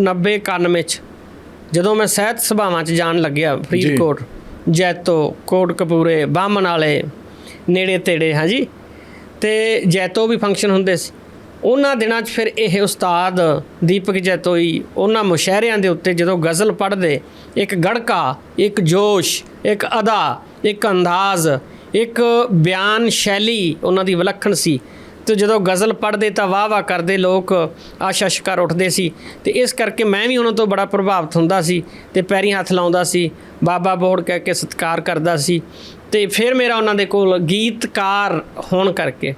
90 91 ਚ। ਜਦੋਂ ਮੈਂ ਸਹਿਤ ਸਭਾਵਾਂ ਚ ਜਾਣ ਲੱਗਿਆ ਫਰੀਦਕੋਟ ਜੈਤੋ ਕੋਟਕਪੂਰੇ ਬਾਮਨ ਵਾਲੇ ਨੇੜੇ ਤੇੜੇ ਹਾਂਜੀ ਤੇ ਜੈਤੋ ਵੀ ਫੰਕਸ਼ਨ ਹੁੰਦੇ ਸੀ। ਉਹਨਾਂ ਦਿਨਾਂ 'ਚ ਫਿਰ ਇਹ ਉਸਤਾਦ ਦੀਪਕ ਜੈਤੋਈ ਉਹਨਾਂ ਮੁਸ਼ਾਇਰਿਆਂ ਦੇ ਉੱਤੇ ਜਦੋਂ ਗਜ਼ਲ ਪੜ੍ਹਦੇ ਇੱਕ ਗੜਕਾ ਇੱਕ ਜੋਸ਼ ਇੱਕ ਅਦਾ ਇੱਕ ਅੰਦਾਜ਼ ਇੱਕ ਬਿਆਨ ਸ਼ੈਲੀ ਉਹਨਾਂ ਦੀ ਵਿਲੱਖਣ ਸੀ। ਤੇ ਜਦੋਂ ਗਜ਼ਲ ਪੜ੍ਹਦੇ ਤਾਂ ਵਾਹ ਵਾਹ ਕਰਦੇ ਲੋਕ ਆਸ਼ਾ ਸ਼ਿਕਾਰ ਉੱਠਦੇ ਸੀ ਤੇ ਇਸ ਕਰਕੇ ਮੈਂ ਵੀ ਉਹਨਾਂ ਤੋਂ ਬੜਾ ਪ੍ਰਭਾਵਿਤ ਹੁੰਦਾ ਸੀ ਤੇ ਪੈਰੀਂ ਹੱਥ ਲਾਉਂਦਾ ਸੀ ਬਾਬਾ ਬੋੜ ਕਹਿ ਕੇ ਸਤਿਕਾਰ ਕਰਦਾ ਸੀ ਤੇ ਫਿਰ ਮੇਰਾ ਉਹਨਾਂ ਦੇ ਕੋਲ ਗੀਤਕਾਰ ਹੋਣ ਕਰਕੇ।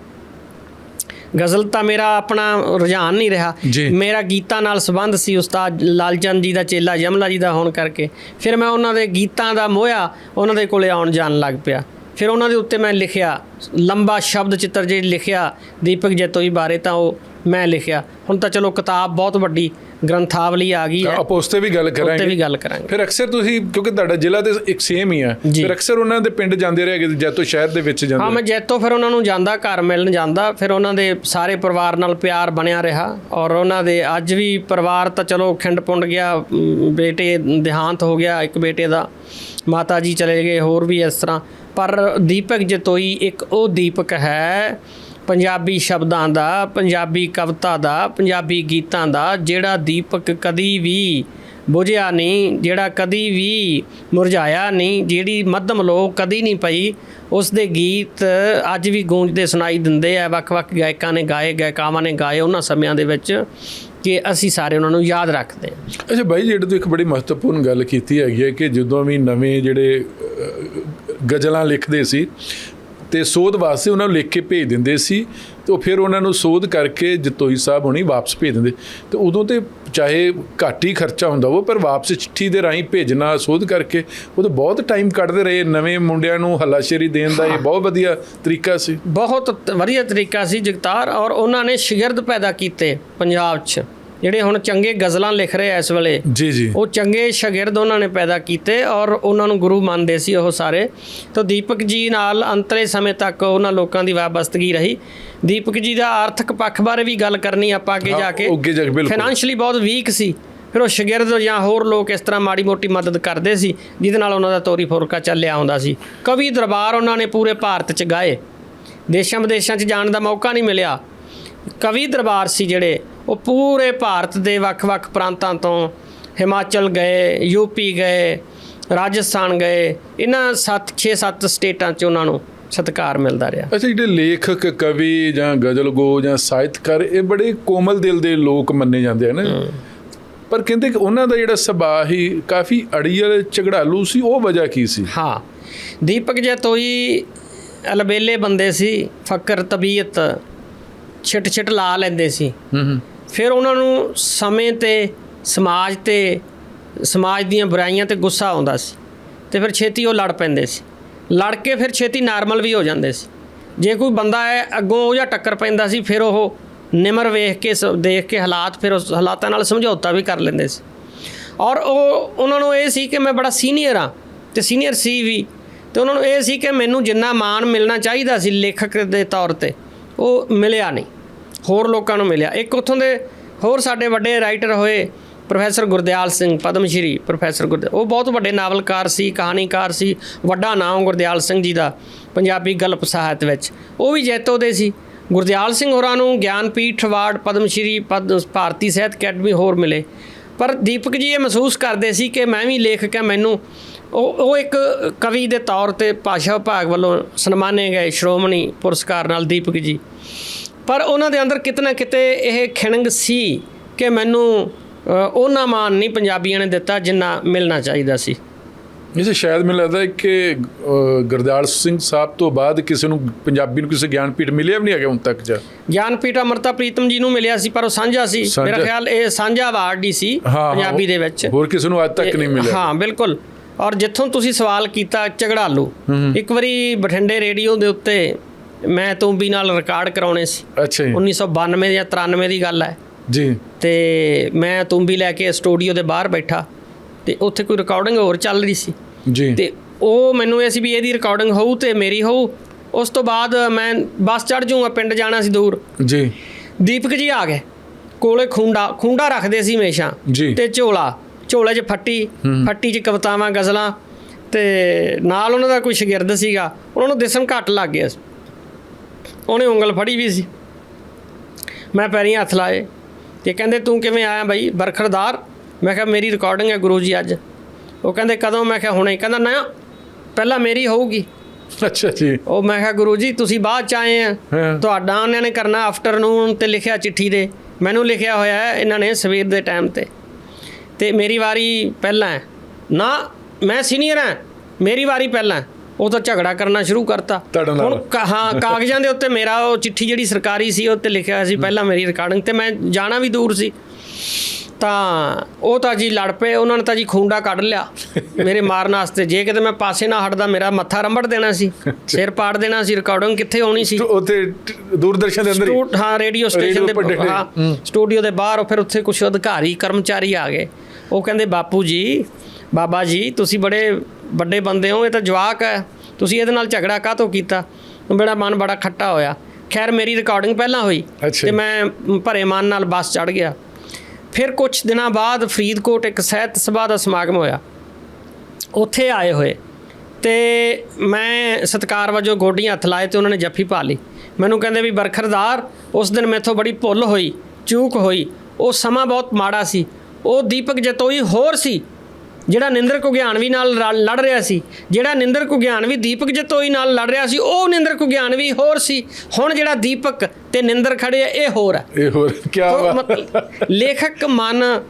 ਗਜ਼ਲ ਤਾਂ ਮੇਰਾ ਆਪਣਾ ਰੁਝਾਨ ਨਹੀਂ ਰਿਹਾ। ਮੇਰਾ ਗੀਤਾਂ ਨਾਲ ਸੰਬੰਧ ਸੀ ਉਸਤਾਦ ਲਾਲਚੰਦ ਜੀ ਦਾ ਚੇਲਾ ਯਮਲਾ ਜੀ ਦਾ ਹੋਣ ਕਰਕੇ। ਫਿਰ ਮੈਂ ਉਹਨਾਂ ਦੇ ਗੀਤਾਂ ਦਾ ਮੋਹਿਆ ਉਹਨਾਂ ਦੇ ਕੋਲੇ ਆਉਣ ਜਾਣ ਲੱਗ ਪਿਆ। ਫਿਰ ਉਹਨਾਂ ਦੇ ਉੱਤੇ ਮੈਂ ਲਿਖਿਆ, ਲੰਬਾ ਸ਼ਬਦ ਚਿੱਤਰ ਜੇ ਲਿਖਿਆ ਦੀਪਕ ਜੈਤੋਈ ਬਾਰੇ ਤਾਂ ਉਹ ਮੈਂ ਲਿਖਿਆ। ਹੁਣ ਤਾਂ ਚਲੋ ਕਿਤਾਬ ਬਹੁਤ ਵੱਡੀ ਗ੍ਰੰਥਾਵਲੀ ਆ ਗਈ ਹੈ। ਆਪਾਂ ਉਸ ਤੇ ਵੀ ਗੱਲ ਕਰਾਂਗੇ। ਵੀ ਗੱਲ ਕਰਾਂਗੇ। ਫਿਰ ਅਕਸਰ ਤੁਸੀਂ ਕਿਉਂਕਿ ਤੁਹਾਡਾ ਜ਼ਿਲ੍ਹਾ ਤੇ ਇੱਕ ਸੇਮ ਹੀ ਆ। ਫਿਰ ਅਕਸਰ ਉਹਨਾਂ ਦੇ ਪਿੰਡ ਜਾਂਦੇ ਰਹੇ ਜੈਤੋ ਸ਼ਹਿਰ ਦੇ ਵਿੱਚ ਹਾਂ ਜਾਂਦੇ ਮੈਂ ਜੈਤੋ ਫਿਰ ਉਹਨਾਂ ਨੂੰ ਜਾਂਦਾ ਘਰ ਮਿਲਣ ਜਾਂਦਾ ਫਿਰ ਉਹਨਾਂ ਦੇ ਸਾਰੇ ਪਰਿਵਾਰ ਨਾਲ ਪਿਆਰ ਬਣਿਆ ਰਿਹਾ। ਔਰ ਉਹਨਾਂ ਦੇ ਅੱਜ ਵੀ ਪਰਿਵਾਰ ਤਾਂ ਚਲੋ ਖਿੰਡ ਪੁੰਡ ਗਿਆ ਬੇਟੇ ਦੇਹਾਂਤ ਹੋ ਗਿਆ ਇੱਕ ਬੇਟੇ ਦਾ। ਮਾਤਾ ਜੀ ਚਲੇ ਗਏ ਹੋਰ ਵੀ ਇਸ ਤਰ੍ਹਾਂ। ਪਰ ਦੀਪਕ ਜਤੋਈ ਇੱਕ ਉਹ ਦੀਪਕ ਹੈ ਪੰਜਾਬੀ ਸ਼ਬਦਾਂ ਦਾ, ਪੰਜਾਬੀ ਕਵਿਤਾ ਦਾ, ਪੰਜਾਬੀ ਗੀਤਾਂ ਦਾ ਜਿਹੜਾ ਦੀਪਕ ਕਦੀ ਵੀ ਬੁਝਿਆ ਨਹੀਂ, ਜਿਹੜਾ ਕਦੀ ਵੀ ਮੁਰਝਾਇਆ ਨਹੀਂ, ਜਿਹੜੀ ਮੱਧਮ ਲੋਕ ਕਦੀ ਨਹੀਂ ਪਈ ਉਸ ਦੇ ਗੀਤ ਅੱਜ ਵੀ ਗੂੰਜਦੇ ਸੁਣਾਈ ਦਿੰਦੇ ਆ। ਵੱਖ-ਵੱਖ ਗਾਇਕਾਂ ਨੇ ਗਾਏ, ਗਾਇਕਾਵਾਂ ਨੇ ਗਾਏ ਉਹਨਾਂ ਸਮਿਆਂ ਦੇ ਵਿੱਚ ਕਿ ਅਸੀਂ ਸਾਰੇ ਉਹਨਾਂ ਨੂੰ ਯਾਦ ਰੱਖਦੇ ਹਾਂ। ਅੱਛਾ ਭਾਈ ਜਿਹੜੇ ਤੋਂ ਇੱਕ ਬੜੀ ਮਹੱਤਵਪੂਰਨ ਗੱਲ ਕੀਤੀ ਹੈਗੀ ਹੈ ਕਿ ਜਦੋਂ ਵੀ ਨਵੇਂ ਜਿਹੜੇ ਗਜ਼ਲਾਂ ਲਿਖਦੇ ਸੀ ਤੇ ਸੋਧ ਵਾਸਤੇ ਉਹਨਾਂ ਨੂੰ ਲਿਖ ਕੇ ਭੇਜ ਦਿੰਦੇ ਸੀ ਤੇ ਉਹ ਫਿਰ ਉਹਨਾਂ ਨੂੰ ਸੋਧ ਕਰਕੇ ਜਤੋਈ ਸਾਹਿਬ ਹੁਣੀ ਵਾਪਸ ਭੇਜ ਦਿੰਦੇ। ਤੇ ਉਦੋਂ ਤੇ ਚਾਹੇ ਘੱਟ ਹੀ ਖਰਚਾ ਹੁੰਦਾ ਉਹ ਪਰ ਵਾਪਸ ਚਿੱਠੀ ਦੇ ਰਾਹੀਂ ਭੇਜਣਾ ਸੋਧ ਕਰਕੇ ਉਹ ਤਾਂ ਬਹੁਤ ਟਾਈਮ ਕੱਢਦੇ ਰਹੇ ਨਵੇਂ ਮੁੰਡਿਆਂ ਨੂੰ ਹੱਲਾਸ਼ੇਰੀ ਦੇਣ ਦਾ ਇਹ ਬਹੁਤ ਵਧੀਆ ਤਰੀਕਾ ਸੀ। ਬਹੁਤ ਵਧੀਆ ਤਰੀਕਾ ਸੀ ਜਗਤਾਰ ਔਰ ਉਹਨਾਂ ਨੇ ਸ਼ਾਗਿਰਦ ਪੈਦਾ ਕੀਤੇ ਪੰਜਾਬ 'ਚ। ਜਿਹੜੇ ਹੁਣ ਚੰਗੇ ਗਜ਼ਲਾਂ ਲਿਖ ਰਹੇ ਆ ਇਸ ਵੇਲੇ ਜੀ ਜੀ। ਉਹ ਚੰਗੇ ਸ਼ਾਗਿਰਦ ਉਹਨਾਂ ਨੇ ਪੈਦਾ ਕੀਤੇ ਔਰ ਉਹਨਾਂ ਨੂੰ ਗੁਰੂ ਮੰਨਦੇ ਸੀ ਉਹ ਸਾਰੇ। ਤਾਂ ਦੀਪਕ ਜੀ ਨਾਲ ਅੰਤਲੇ ਸਮੇਂ ਤੱਕ ਉਹਨਾਂ ਲੋਕਾਂ ਦੀ ਵਾਬਸਤਗੀ ਰਹੀ। ਦੀਪਕ ਜੀ ਦਾ ਆਰਥਿਕ ਪੱਖ ਬਾਰੇ ਵੀ ਗੱਲ ਕਰਨੀ ਆਪਾਂ ਅੱਗੇ ਜਾ ਕੇ। ਫਾਈਨੈਂਸ਼ਲੀ ਬਹੁਤ ਵੀਕ ਸੀ ਫਿਰ ਉਹ ਸ਼ਾਗਿਰਦ ਜਾਂ ਹੋਰ ਲੋਕ ਇਸ ਤਰ੍ਹਾਂ ਮਾੜੀ ਮੋਟੀ ਮਦਦ ਕਰਦੇ ਸੀ ਜਿਹਦੇ ਨਾਲ ਉਹਨਾਂ ਦਾ ਤੋਰੀ ਫੋਰਕਾ ਚੱਲਿਆ ਆਉਂਦਾ ਸੀ। ਕਵੀ ਦਰਬਾਰ ਉਹਨਾਂ ਨੇ ਪੂਰੇ ਭਾਰਤ 'ਚ ਗਾਏ। ਦੇਸ਼ਾਂ ਵਿਦੇਸ਼ਾਂ 'ਚ ਜਾਣ ਦਾ ਮੌਕਾ ਨਹੀਂ ਮਿਲਿਆ। ਕਵੀ ਦਰਬਾਰ ਸੀ ਜਿਹੜੇ ਉਹ ਪੂਰੇ ਭਾਰਤ ਦੇ ਵੱਖ-ਵੱਖ ਪ੍ਰਾਂਤਾਂ ਤੋਂ ਹਿਮਾਚਲ ਗਏ ਯੂਪੀ ਗਏ ਰਾਜਸਥਾਨ ਗਏ। ਇਹਨਾਂ 7 6-7 ਸਟੇਟਾਂ 'ਚ ਉਹਨਾਂ ਨੂੰ ਸਤਿਕਾਰ ਮਿਲਦਾ ਰਿਹਾ। ਅੱਛਾ ਜਿਹੜੇ ਲੇਖਕ ਕਵੀ ਜਾਂ ਗਜ਼ਲਗੋ ਜਾਂ ਸਾਹਿਤਕਾਰ ਇਹ ਬੜੇ ਕੋਮਲ ਦਿਲ ਦੇ ਲੋਕ ਮੰਨੇ ਜਾਂਦੇ ਹਨ ਪਰ ਕਹਿੰਦੇ ਕਿ ਉਹਨਾਂ ਦਾ ਜਿਹੜਾ ਸੁਭਾਅ ਹੀ ਕਾਫੀ ਅੜੀਅਲ ਝਗੜਾਲੂ ਸੀ ਉਹ ਵਜ੍ਹਾ ਕੀ ਸੀ? ਹਾਂ ਦੀਪਕ ਜੈਤੋਈ ਅਲਬੇਲੇ ਬੰਦੇ ਸੀ ਫਕਰ ਤਬੀਅਤ ਛਿਟ ਛਿਟ ਲਾ ਲੈਂਦੇ ਸੀ। ਹੂੰ ਹੂੰ। ਫਿਰ ਉਹਨਾਂ ਨੂੰ ਸਮੇਂ ਤੇ, ਸਮਾਜ ਤੇ, ਸਮਾਜ ਦੀਆਂ ਬੁਰਾਈਆਂ ਤੇ ਗੁੱਸਾ ਆਉਂਦਾ ਸੀ ਤੇ ਫਿਰ ਛੇਤੀ ਉਹ ਲੜ ਪੈਂਦੇ ਸੀ। ਲੜ ਕੇ ਫਿਰ ਛੇਤੀ ਨਾਰਮਲ ਵੀ ਹੋ ਜਾਂਦੇ ਸੀ। ਜੇ ਕੋਈ ਬੰਦਾ ਹੈ ਅੱਗੋਂ ਉਹ ਜਾਂ ਟੱਕਰ ਪੈਂਦਾ ਸੀ, ਫਿਰ ਉਹ ਨਿਮਰ ਵੇਖ ਕੇ ਸ- ਦੇਖ ਕੇ ਹਾਲਾਤ ਫਿਰ ਉਸ ਹਾਲਾਤਾਂ ਨਾਲ ਸਮਝੌਤਾ ਵੀ ਕਰ ਲੈਂਦੇ ਸੀ। ਔਰ ਉਹ, ਉਹਨਾਂ ਨੂੰ ਇਹ ਸੀ ਕਿ ਮੈਂ ਬੜਾ ਸੀਨੀਅਰ ਆ ਤੇ ਸੀਨੀਅਰ ਸੀ ਵੀ। ਤੇ ਉਹਨਾਂ ਨੂੰ ਇਹ ਸੀ ਕਿ ਮੈਨੂੰ ਜਿੰਨਾ ਮਾਣ ਮਿਲਣਾ ਚਾਹੀਦਾ ਸੀ ਲੇਖਕ ਦੇ ਤੌਰ ਤੇ, ਉਹ ਮਿਲਿਆ ਨਹੀਂ। ਹੋਰ ਲੋਕਾਂ ਨੂੰ ਮਿਲਿਆ। ਇੱਕ ਉੱਥੋਂ ਦੇ ਹੋਰ ਸਾਡੇ ਵੱਡੇ ਰਾਈਟਰ ਹੋਏ ਪ੍ਰੋਫੈਸਰ ਗੁਰਦਿਆਲ ਸਿੰਘ, ਪਦਮ ਸ਼੍ਰੀ ਪ੍ਰੋਫੈਸਰ ਗੁਰਦਿਆਲ ਉਹ ਬਹੁਤ ਵੱਡੇ ਨਾਵਲਕਾਰ ਸੀ, ਕਹਾਣੀਕਾਰ ਸੀ, ਵੱਡਾ ਨਾਮ ਗੁਰਦਿਆਲ ਸਿੰਘ ਜੀ ਦਾ ਪੰਜਾਬੀ ਗਲਪ ਸਾਹਿਤ ਵਿੱਚ। ਉਹ ਵੀ ਜੈਤੋ ਦੇ ਸੀ। ਗੁਰਦਿਆਲ ਸਿੰਘ ਹੋਰਾਂ ਨੂੰ ਗਿਆਨਪੀਠ ਅਵਾਰਡ ਪਦਮ ਸ਼੍ਰੀ, ਪਦ, ਭਾਰਤੀ ਸਾਹਿਤ ਅਕੈਡਮੀ ਹੋਰ ਮਿਲੇ। ਪਰ ਦੀਪਕ ਜੀ ਇਹ ਮਹਿਸੂਸ ਕਰਦੇ ਸੀ ਕਿ ਮੈਂ ਵੀ ਲੇਖਕ ਹਾਂ, ਮੈਨੂੰ ਉਹ ਉਹ ਇੱਕ ਕਵੀ ਦੇ ਤੌਰ ਤੇ ਭਾਸ਼ਾ ਵਿਭਾਗ ਵੱਲੋਂ ਸਨਮਾਨੇ ਗਏ ਸ਼੍ਰੋਮਣੀ ਪੁਰਸਕਾਰ ਨਾਲ ਦੀਪਕ ਜੀ। ਪਰ ਉਹਨਾਂ ਦੇ ਅੰਦਰ ਕਿਤੇ ਨਾ ਕਿਤੇ ਇਹ ਖਿਣੰਗ ਸੀ ਕਿ ਮੈਨੂੰ ਉਹਨਾਂ ਮਾਨ ਨਹੀਂ ਪੰਜਾਬੀਆਂ ਨੇ ਦਿੱਤਾ ਜਿੰਨਾ ਮਿਲਣਾ ਚਾਹੀਦਾ ਸੀ। ਇਹ ਸ਼ਾਇਦ ਮੈਨੂੰ ਲੱਗਦਾ ਹੈ ਕਿ ਗੁਰਦਿਆਲ ਸਿੰਘ ਸਾਹਿਬ ਤੋਂ ਬਾਅਦ ਕਿਸੇ ਨੂੰ ਪੰਜਾਬੀ ਨੂੰ ਕਿਸੇ ਗਿਆਨਪੀਠ ਮਿਲਿਆ ਵੀ ਨਹੀਂ ਹੈਗਾ ਹੁਣ ਤੱਕ ਜਾ? ਗਿਆਨਪੀਠ ਅਮਰਤਾ ਪ੍ਰੀਤਮ ਜੀ ਨੂੰ ਮਿਲਿਆ ਸੀ ਪਰ ਉਹ ਸਾਂਝਾ ਸੀ। ਮੇਰਾ ਖਿਆਲ ਇਹ ਸਾਂਝਾ ਅਵਾਰਡ ਹੀ ਸੀ ਪੰਜਾਬੀ ਦੇ ਵਿੱਚ। ਹੋਰ ਕਿਸੇ ਨੂੰ ਅੱਜ ਤੱਕ ਨਹੀਂ ਮਿਲਿਆ। ਹਾਂ ਬਿਲਕੁਲ। ਔਰ ਜਿੱਥੋਂ ਤੁਸੀਂ ਸਵਾਲ ਕੀਤਾ ਝਗੜਾਲੂ ਇੱਕ ਵਾਰੀ ਬਠਿੰਡੇ ਰੇਡੀਓ ਦੇ ਉੱਤੇ ਮੈਂ ਤੁੰਬੀ ਨਾਲ ਰਿਕਾਰਡ ਕਰਾਉਣੇ ਸੀ। ਅੱਛਾ ਜੀ। 1992 ਜਾਂ 93 ਦੀ ਗੱਲ ਹੈ। ਜੀ। ਤੇ ਮੈਂ ਤੁੰਬੀ ਲੈ ਕੇ ਸਟੂਡੀਓ ਦੇ ਬਾਹਰ ਬੈਠਾ। ਤੇ ਉੱਥੇ ਕੋਈ ਰਿਕਾਰਡਿੰਗ ਹੋਰ ਚੱਲ ਰਹੀ ਸੀ। ਜੀ। ਤੇ ਉਹ ਮੈਨੂੰ ਇਹ ਸੀ ਵੀ ਇਹਦੀ ਰਿਕਾਰਡਿੰਗ ਹੋਊ ਤੇ ਮੇਰੀ ਹੋਊ। ਉਸ ਤੋਂ ਬਾਅਦ ਮੈਂ ਬੱਸ ਚੜ ਜਾਊਂਗਾ ਪਿੰਡ ਜਾਣਾ ਸੀ ਦੂਰ। ਜੀ। ਦੀਪਕ ਜੀ ਆ ਗਏ। ਕੋਲੇ ਖੁੰਡਾ ਖੁੰਡਾ ਰੱਖਦੇ ਸੀ ਹਮੇਸ਼ਾ। ਤੇ ਝੋਲਾ ਝੋਲੇ 'ਚ ਫੱਟੀ ਫੱਟੀ 'ਚ ਕਵਤਾਵਾਂ ਗਜ਼ਲਾਂ। ਤੇ ਨਾਲ ਉਹਨਾਂ ਦਾ ਕੋਈ ਸ਼ਾਗਿਰਦ ਸੀਗਾ। ਉਹਨਾਂ ਨੂੰ ਦਿਸਣ ਘੱਟ ਲੱਗ ਗਿਆ ਸੀ। ਉਹਨੇ ਉਂਗਲ ਫੜੀ ਵੀ ਸੀ। ਮੈਂ ਪੈਰੀਂ ਹੱਥ ਲਾਏ ਤੇ ਕਹਿੰਦੇ ਤੂੰ ਕਿਵੇਂ ਆਇਆ ਬਾਈ? ਬਰਖਰਦਾਰ? ਮੈਂ ਕਿਹਾ ਮੇਰੀ ਰਿਕਾਰਡਿੰਗ ਹੈ ਗੁਰੂ ਜੀ ਅੱਜ। ਉਹ ਕਹਿੰਦੇ ਕਦੋਂ? ਮੈਂ ਕਿਹਾ ਹੁਣੇ। ਕਹਿੰਦਾ ਨਾ ਪਹਿਲਾਂ ਮੇਰੀ ਹੋਊਗੀ। ਅੱਛਾ ਜੀ। ਉਹ ਮੈਂ ਕਿਹਾ ਗੁਰੂ ਜੀ ਤੁਸੀਂ ਬਾਅਦ ਚ ਆਏ ਆ। ਤੁਹਾਡਾ ਉਹਨਾਂ ਨੇ ਕਰਨਾ ਆਫਟਰਨੂਨ ਤੇ ਲਿਖਿਆ ਚਿੱਠੀ ਦੇ। ਮੈਨੂੰ ਲਿਖਿਆ ਹੋਇਆ ਹੈ ਇਹਨਾਂ ਨੇ ਸਵੇਰ ਦੇ ਟਾਈਮ ਤੇ। ਤੇ ਮੇਰੀ ਵਾਰੀ ਪਹਿਲਾਂ ਨਾ ਮੈਂ ਸੀਨੀਅਰ ਹਾਂ। ਮੇਰੀ ਵਾਰੀ ਪਹਿਲਾਂ। ਉਹ ਤਾਂ ਝਗੜਾ ਕਰਨਾ ਸ਼ੁਰੂ ਕਰਤਾ। ਤੁਹਾਡੇ ਨਾਲ? ਹੁਣ ਕਾ- ਹਾਂ ਕਾਗਜ਼ਾਂ ਦੇ ਉੱਤੇ ਮੇਰਾ ਉਹ ਚਿੱਠੀ ਜਿਹੜੀ ਸਰਕਾਰੀ ਸੀ ਉਹ ਤੇ ਲਿਖਿਆ ਹੋਇਆ ਸੀ ਪਹਿਲਾਂ ਮੇਰੀ ਰਿਕਾਰਡਿੰਗ ਤੇ ਮੈਂ ਜਾਣਾ ਵੀ ਦੂਰ ਸੀ। ਤਾਂ ਉਹ ਤਾਂ ਜੀ ਲੜ ਪਏ ਉਹਨਾਂ ਨੇ ਤਾਂ ਜੀ ਖੂੰਡਾ ਕੱਢ ਲਿਆ। ਮੇਰੇ ਮਾਰਨ ਵਾਸਤੇ ਜੇ ਕਿਤੇ ਮੈਂ ਪਾਸੇ ਨਾ ਹਟਦਾ ਮੇਰਾ ਮੱਥਾ ਰੰਬੜ ਦੇਣਾ ਸੀ ਸਿਰ ਪਾੜ ਦੇਣਾ ਸੀ ਰਿਕਾਰਡਿੰਗ ਕਿੱਥੇ ਹੋਣੀ ਸੀ? ਉੱਥੇ ਦੂਰਦਰਸ਼ਨ ਦੇ ਅੰਦਰ ਹੀ? ਰੇਡੀਓ ਸਟੇਸ਼ਨ ਦੇ ਹਾਂ ਸਟੂਡੀਓ ਦੇ ਬਾਹਰ ਫਿਰ ਉੱਥੇ ਕੁਝ ਅਧਿਕਾਰੀ ਕਰਮਚਾਰੀ ਆ ਗਏ। ਉਹ ਕਹਿੰਦੇ ਬਾਪੂ ਜੀ ਬਾਬਾ ਜੀ ਤੁਸੀਂ ਬੜੇ ਵੱਡੇ ਬੰਦੇ ਹੋ ਇਹ ਤਾਂ ਜਵਾਕ ਹੈ। ਤੁਸੀਂ ਇਹਦੇ ਨਾਲ ਝਗੜਾ ਕਾਹਤੋਂ ਕੀਤਾ? ਮੇਰਾ ਮਨ ਬੜਾ ਖੱਟਾ ਹੋਇਆ। ਖੈਰ ਮੇਰੀ ਰਿਕਾਰਡਿੰਗ ਪਹਿਲਾਂ ਹੋਈ। ਤੇ ਮੈਂ ਭਰੇ ਮਨ ਨਾਲ ਬੱਸ ਚੜ ਗਿਆ। ਫਿਰ ਕੁਝ ਦਿਨਾਂ ਬਾਅਦ ਫਰੀਦਕੋਟ ਇੱਕ ਸਾਹਿਤ ਸਭਾ ਦਾ ਸਮਾਗਮ ਹੋਇਆ। ਉੱਥੇ ਆਏ ਹੋਏ ਤੇ ਮੈਂ ਸਤਕਾਰ ਵਜੋਂ ਗੋਡੀਆਂ ਹੱਥ ਲਾਏ ਤੇ ਉਹਨਾਂ ਨੇ ਜੱਫੀ ਪਾ ਲਈ। ਮੈਨੂੰ ਕਹਿੰਦੇ ਵੀ ਬਰਖਰਦਾਰ ਉਸ ਦਿਨ ਮੈਥੋਂ ਬੜੀ ਭੁੱਲ ਹੋਈ ਚੂਕ ਹੋਈ। ਉਹ ਸਮਾਂ ਬਹੁਤ ਮਾੜਾ ਸੀ। ਉਹ ਦੀਪਕ ਜਤੋਈ ਹੋਰ ਸੀ। ਜਿਹੜਾ ਨਿੰਦਰ ਕੁਗਿਆਨਵੀ ਨਾਲ ਲੜ ਰਿਹਾ ਸੀ ਜਿਹੜਾ ਨਿੰਦਰ ਕੁਗਿਆਨਵੀ ਦੀਪਕ ਜਤੋਈ ਨਾਲ ਲੜ ਰਿਹਾ ਸੀ ਉਹ ਨਿੰਦਰ ਕੁਗਿਆਨਵੀ ਹੋਰ ਸੀ। ਹੁਣ ਜਿਹੜਾ ਦੀਪਕ ਤੇ ਨਿੰਦਰ ਖੜੇ ਆ ਇਹ ਹੋਰ ਆ। ਇਹ ਹੋਰ ਕੀ ਬਾਤ। ਲੇਖਕ ਮਨ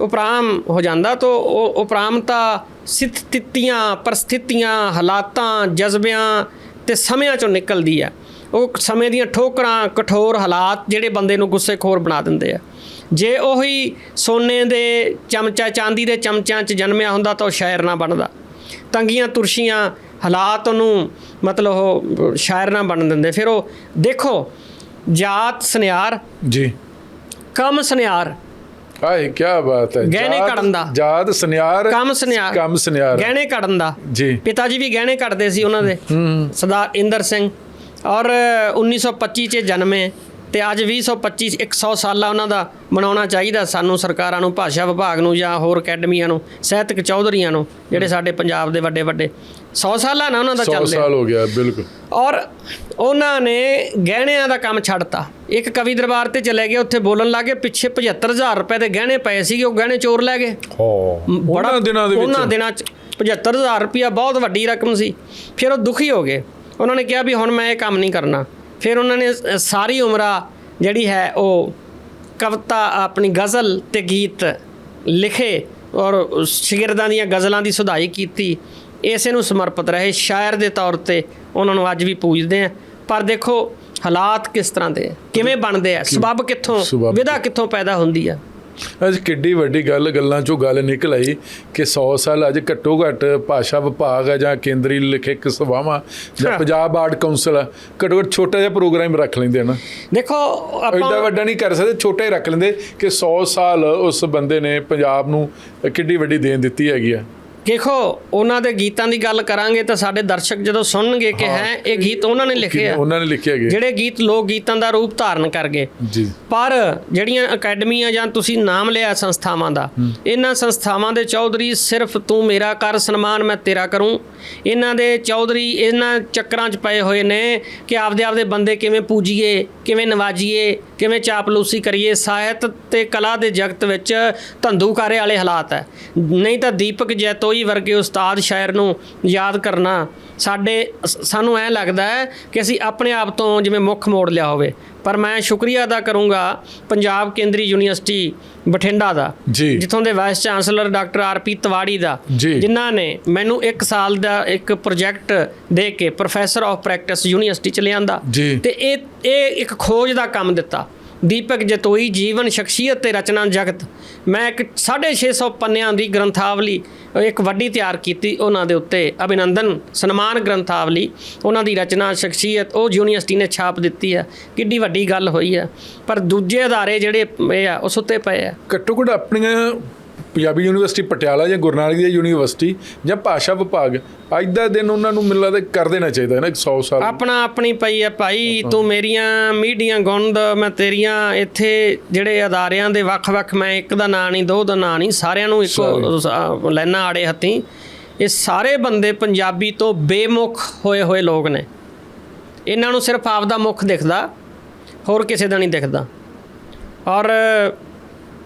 ਉਪਰਾਮ ਹੋ ਜਾਂਦਾ ਤੋ ਉਹ ਉਪਰਾਮਤਾ ਸਥਿਤੀਆਂ ਪਰਿਸਥਿਤੀਆਂ ਹਾਲਾਤਾਂ ਜਜ਼ਬਿਆਂ ਤੇ ਸਮਿਆਂ ਚੋਂ ਨਿਕਲਦੀ ਆ। ਉਹ ਸਮੇਂ ਦੀਆਂ ਠੋਕਰਾਂ ਕਠੋਰ ਹਾਲਾਤ ਜਿਹੜੇ ਬੰਦੇ ਨੂੰ ਗੁੱਸੇਖੋਰ ਬਣਾ ਦਿੰਦੇ ਆ। ਜੇ ਉਹੀ ਸੋਨੇ ਦੇ ਚਮਚਾ ਚਾਂਦੀ ਦੇ ਚਮਚਿਆਂ 'ਚ ਜਨਮਿਆ ਹੁੰਦਾ ਤਾਂ ਉਹ ਸ਼ਾਇਰ ਨਾ ਬਣਦਾ। ਤੰਗੀਆਂ ਤੁਰਸ਼ੀਆਂ ਹਾਲਾਤ ਉਹਨੂੰ ਮਤਲਬ ਉਹ ਸ਼ਾਇਰ ਨਾ ਬਣ ਦਿੰਦੇ। ਫਿਰ ਉਹ ਦੇਖੋ ਜਾਤ ਸੁਨਿਆਰ। ਜੀ। ਕੰਮ ਸੁਨਿਆਰ। ਹਾਏ ਕੀ ਬਾਤ ਹੈ। ਗਹਿਣੇ ਕੱਢਣ ਦਾ। ਜਾਤ ਸੁਨਿਆਰ ਕੰਮ ਸੁਨਿਆਰ। ਕੰਮ ਸੁਨਿਆਰ। ਗਹਿਣੇ ਕੱਢਣ ਦਾ। ਜੀ। ਪਿਤਾ ਜੀ ਵੀ ਗਹਿਣੇ ਕੱਢਦੇ ਸੀ ਉਹਨਾਂ ਦੇ। ਸਰਦਾਰ ਇੰਦਰ ਸਿੰਘ। ਔਰ 1925 ਚ ਜਨਮੇ। ਤੇ ਅੱਜ 2025 100 ਸਾਲਾ ਉਹਨਾਂ ਦਾ ਮਨਾਉਣਾ ਚਾਹੀਦਾ ਸਾਨੂੰ ਸਰਕਾਰਾਂ ਨੂੰ ਭਾਸ਼ਾ ਵਿਭਾਗ ਨੂੰ ਜਾਂ ਹੋਰ ਅਕੈਡਮੀਆਂ ਨੂੰ ਸਾਹਿਤਕ ਚੌਧਰੀਆਂ ਨੂੰ ਜਿਹੜੇ ਸਾਡੇ ਪੰਜਾਬ ਦੇ ਵੱਡੇ ਵੱਡੇ। 100 ਸਾਲਾ ਨਾ ਉਹਨਾਂ ਦਾ 100 ਚੱਲ ਰਿਹਾ। ਸਾਲ ਹੋ ਗਿਆ ਬਿਲਕੁਲ। ਔਰ ਉਹਨਾਂ ਨੇ ਗਹਿਣਿਆਂ ਦਾ ਕੰਮ ਛੱਡਤਾ। ਇੱਕ ਕਵੀ ਦਰਬਾਰ ਤੇ ਚਲੇ ਗਏ ਉੱਥੇ ਬੋਲਣ ਲੱਗੇ ਪਿੱਛੇ 75000 ਰੁਪਏ ਦੇ ਗਹਿਣੇ ਪਏ ਸੀਗੇ ਉਹ ਗਹਿਣੇ ਚੋਰ ਲੈ ਗਏ। ਹਾਂ। ਬੜਾ ਉਹਨਾਂ ਦਿਨਾਂ ਦੇ ਉਹਨਾਂ ਵਿੱਚ ਦਿਨਾਂ ਚ 75000 ਰੁਪਇਆ ਬਹੁਤ ਵੱਡੀ ਰਕਮ ਸੀ। ਫਿਰ ਉਹ ਦੁਖੀ ਹੋ ਗਏ। ਉਹਨਾਂ ਨੇ ਕਿਹਾ ਵੀ ਹੁਣ ਮੈਂ ਇਹ ਕੰਮ ਨਹੀਂ ਕਰਨਾ। ਫਿਰ ਉਹਨਾਂ ਨੇ ਸਾਰੀ ਉਮਰਾ ਜਿਹੜੀ ਹੈ ਉਹ ਕਵਿਤਾ ਆਪਣੀ ਗਜ਼ਲ ਤੇ ਗੀਤ ਲਿਖੇ ਔਰ ਸ਼ਾਗਿਰਦਾਂ ਦੀਆਂ ਗਜ਼ਲਾਂ ਦੀ ਸੁਧਾਈ ਕੀਤੀ। ਇਸੇ ਨੂੰ ਸਮਰਪਿਤ ਰਹੇ। ਸ਼ਾਇਰ ਦੇ ਤੌਰ ਤੇ ਉਹਨਾਂ ਨੂੰ ਅੱਜ ਵੀ ਪੂਜਦੇ ਆ। ਪਰ ਦੇਖੋ ਹਾਲਾਤ ਕਿਸ ਤਰ੍ਹਾਂ ਦੇ ਕਿਵੇਂ ਬਣਦੇ ਆ? ਸਬਬ ਕਿੱਥੋਂ ਵਿਧਾ ਕਿੱਥੋਂ ਪੈਦਾ ਹੁੰਦੀ ਆ? ਅੱਜ ਕਿੱਡੀ ਵੱਡੀ ਗੱਲ ਗੱਲਾਂ ਚੋਂ ਗੱਲ ਨਿਕਲ ਆਈ ਕਿ 100 ਸਾਲ ਅੱਜ ਘੱਟੋ ਘੱਟ ਭਾਸ਼ਾ ਵਿਭਾਗ ਆ ਜਾਂ ਕੇਂਦਰੀ ਲਿਖਕ ਸਭਾਵਾਂ ਜਾਂ। ਪੰਜਾਬ ਆਰਟ ਕੌਂਸਲ ਆ ਘੱਟੋ ਘੱਟ ਛੋਟਾ ਜਿਹਾ ਪ੍ਰੋਗਰਾਮ ਰੱਖ ਲੈਂਦੇ ਆ ਨਾ ਦੇਖੋ ਐਡਾ ਆਪਾਂ ਵੱਡਾ ਨਹੀਂ ਕਰ ਸਕਦੇ ਛੋਟਾ ਹੀ ਰੱਖ ਲੈਂਦੇ ਕਿ 100 ਸਾਲ ਉਸ ਬੰਦੇ ਨੇ ਪੰਜਾਬ ਨੂੰ ਕਿੱਡੀ ਵੱਡੀ ਦੇਣ ਦਿੱਤੀ ਹੈਗੀ ਆ ਦੇਖੋ ਉਹਨਾਂ ਦੇ ਗੀਤਾਂ ਦੀ ਗੱਲ ਕਰਾਂਗੇ ਤਾਂ ਸਾਡੇ ਦਰਸ਼ਕ ਜਦੋਂ ਸੁਣਨਗੇ ਕਿ ਹੈ। ਇਹ ਗੀਤ ਉਹਨਾਂ ਨੇ ਲਿਖੇ ਆ। ਉਹਨਾਂ ਨੇ ਲਿਖਿਆ ਗਿਆ ਜਿਹੜੇ ਗੀਤ ਲੋਕ ਗੀਤਾਂ ਦਾ ਰੂਪ ਧਾਰਨ ਕਰ ਗਏ ਜੀ। ਪਰ ਜਿਹੜੀਆਂ ਅਕੈਡਮੀਆਂ ਜਾਂ ਤੁਸੀਂ ਨਾਮ ਲਿਆ ਸੰਸਥਾਵਾਂ ਦਾ ਇਹਨਾਂ ਸੰਸਥਾਵਾਂ ਦੇ ਚੌਧਰੀ ਸਿਰਫ ਤੂੰ ਮੇਰਾ ਕਰ ਸਨਮਾਨ ਮੈਂ ਤੇਰਾ ਕਰੂੰ। ਇਹਨਾਂ ਦੇ ਚੌਧਰੀ ਇਹਨਾਂ ਚੱਕਰਾਂ 'ਚ ਪਏ ਹੋਏ ਨੇ ਕਿ ਆਪਦੇ ਆਪਦੇ ਬੰਦੇ ਕਿਵੇਂ ਪੂਜੀਏ ਕਿਵੇਂ ਨਵਾਜੀਏ ਕਿਵੇਂ ਚਾਪਲੂਸੀ ਕਰੀਏ। ਸਾਹਿਤ ਤੇ ਕਲਾ ਦੇ ਜਗਤ ਵਿੱਚ ਧੰਦੂਕਾਰੇ ਵਾਲੇ ਹਾਲਾਤ ਹੈ। ਨਹੀਂ ਤਾਂ ਦੀਪਕ ਜੈਤੋਈ ਵਰਗੇ ਉਸਤਾਦ ਸ਼ਾਇਰ ਨੂੰ ਯਾਦ ਕਰਨਾ ਸਾਡੇ ਸਾਨੂੰ ਐ ਲੱਗਦਾ ਹੈ ਕਿ ਅਸੀਂ ਆਪਣੇ ਆਪ ਤੋਂ ਜਿਵੇਂ ਮੁੱਖ ਮੋੜ ਲਿਆ ਹੋਵੇ ਪਰ ਮੈਂ ਸ਼ੁਕਰੀਆ ਅਦਾ ਕਰੂੰਗਾ ਪੰਜਾਬ ਕੇਂਦਰੀ ਯੂਨੀਵਰਸਿਟੀ ਬਠਿੰਡਾ ਦਾ ਜਿੱਥੋਂ ਦੇ vice chancellor doctor RP Tiwari ਦਾ। ਜਿਨ੍ਹਾਂ ਨੇ ਮੈਨੂੰ 1 ਸਾਲ ਦਾ ਇੱਕ ਪ੍ਰੋਜੈਕਟ ਦੇ ਕੇ ਪ੍ਰੋਫੈਸਰ ਆਫ ਪ੍ਰੈਕਟਿਸ ਯੂਨੀਵਰਸਿਟੀ ਚ ਲਿਆਂਦਾ। ਤੇ ਇਹ ਇਹ ਇੱਕ ਖੋਜ ਦਾ ਕੰਮ ਦਿੱਤਾ ਦੀਪਕ ਜਤੋਈ ਜੀਵਨ, ਸ਼ਖਸੀਅਤ ਤੇ ਰਚਨਾ ਜਗਤ। ਮੈਂ ਇੱਕ 650 ਪੰਨਿਆਂ ਦੀ ਗ੍ਰੰਥਾਵਲੀ ਇੱਕ ਵੱਡੀ ਤਿਆਰ ਕੀਤੀ ਉਹਨਾਂ ਦੇ ਉੱਤੇ। ਅਭਿਨੰਦਨ ਸਨਮਾਨ ਗ੍ਰੰਥਾਵਲੀ, ਉਹਨਾਂ ਦੀ ਰਚਨਾ, ਸ਼ਖਸੀਅਤ, ਉਹ ਯੂਨੀਵਰਸਿਟੀ ਨੇ ਛਾਪ ਦਿੱਤੀ ਹੈ। ਕਿੱਡੀ ਵੱਡੀ ਗੱਲ ਹੋਈ ਹੈ। ਪਰ ਦੂਜੇ ਅਦਾਰੇ ਜਿਹੜੇ ਇਹ ਆ, ਉਸ ਉੱਤੇ ਪਏ ਆ। ਘੱਟੋ ਘੱਟ ਆਪਣੀਆਂ ਪੰਜਾਬੀ ਯੂਨੀਵਰਸਿਟੀ ਪਟਿਆਲਾ ਜਾਂ ਗੁਰੂ ਨਾਨਕ ਦੇਵ ਯੂਨੀਵਰਸਿਟੀ ਜਾਂ ਭਾਸ਼ਾ ਵਿਭਾਗ ਅੱਜ ਦਾ ਦਿਨ ਉਹਨਾਂ ਨੂੰ ਮੈਨੂੰ ਲੱਗਦਾ ਕਰ ਦੇਣਾ ਚਾਹੀਦਾ ਹੈ ਨਾ 100 ਸਾਲ। ਆਪਣਾ ਆਪਣੀ ਪਈ ਹੈ ਭਾਈ ਤੂੰ ਮੇਰੀਆਂ ਮੀਡੀਆਂ ਗੁੰਦ ਮੈਂ ਤੇਰੀਆਂ ਇੱਥੇ ਜਿਹੜੇ ਅਦਾਰਿਆਂ ਦੇ ਵੱਖ-ਵੱਖ ਮੈਂ ਇੱਕ ਦਾ ਨਾਂ ਨਹੀਂ ਦੋ ਦਾ ਨਾਂ ਨਹੀਂ ਸਾਰਿਆਂ ਨੂੰ ਇੱਕੋ ਲੈਣਾ ਆੜੇ ਹੱਥੀਂ। ਇਹ ਸਾਰੇ ਬੰਦੇ ਪੰਜਾਬੀ ਤੋਂ ਬੇਮੁਖ ਹੋਏ ਹੋਏ ਲੋਕ ਨੇ। ਇਹਨਾਂ ਨੂੰ ਸਿਰਫ ਆਪਦਾ ਮੁਖ ਦਿਖਦਾ ਹੋਰ ਕਿਸੇ ਦਾ ਨਹੀਂ ਦਿਖਦਾ। ਔਰ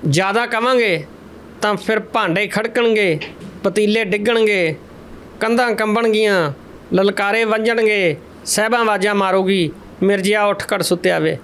ਜ਼ਿਆਦਾ ਕਵਾਂਗੇ ਤਾਂ ਫਿਰ ਭਾਂਡੇ ਖੜਕਣਗੇ, ਪਤੀਲੇ ਡਿੱਗਣਗੇ, ਕੰਧਾਂ ਕੰਬਣਗੀਆਂ, ਲਲਕਾਰੇ ਵੱਜਣਗੇ, ਸਹਿਬਾਂ ਆਵਾਜ਼ਾਂ ਮਾਰੂਗੀ, ਮਿਰਜਿਆ ਉੱਠ ਖੜ ਸੁੱਤਿਆ ਵੇ।